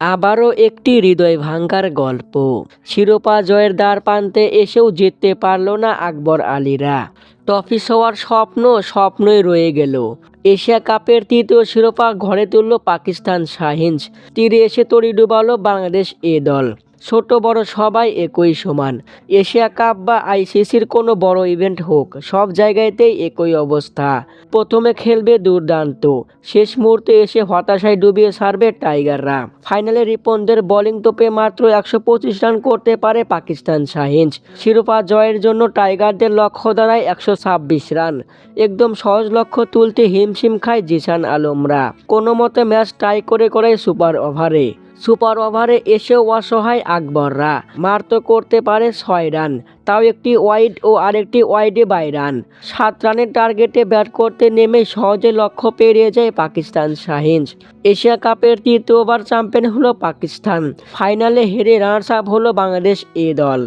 আবারও একটি হৃদয় ভাঙ্গার গল্প। শিরোপা জয়ের দ্বার প্রান্তে এসেও জিততে পারল না আকবর আলীরা। ট্রফি হওয়ার স্বপ্ন স্বপ্নই রয়ে গেল। এশিয়া কাপের তৃতীয় শিরোপা ঘরে তুলল পাকিস্তান শাহিনস তীরে এসে তড়ি ডুবালো বাংলাদেশ এ দল। ছোট বড় সবাই একই সমান। এশিয়া কাপ বা আইসিসির কোনো বড় ইভেন্ট হোক, সব জায়গাতেই একই অবস্থা। প্রথমে খেলবে দুর্দান্ত। শেষ মুহূর্তে এসে হতাশায় ডুবিয়ে সারবে টাইগাররা। ফাইনালে রিপনদের বোলিং তোপে মাত্র একশো পঁচিশ রান করতে পারে পাকিস্তান শাহিনস শিরোপা জয়ের জন্য টাইগারদের লক্ষ্য দাঁড়ায় একশো ছাব্বিশ রান। একদম সহজ লক্ষ্য তুলতে হিমশিম খায় জিসান আলমরা। কোনো মতে ম্যাচ টাই করে করে সুপার ওভারে। সুপার ওভারে এসেও অসহায় আকবররা। মারত করতে পারে ছয় রান। তাও একটি ওয়াইড ও আরেকটি ওয়াইডে বাই রান। সাত রানের টার্গেটে ব্যাট করতে নেমে সহজে লক্ষ্য পেরিয়ে যায় পাকিস্তান শাহিনস এশিয়া কাপের তৃতীয়বার চ্যাম্পিয়ন হলো পাকিস্তান। ফাইনালে হেরে রানার্স আপ হলো বাংলাদেশ এ দল।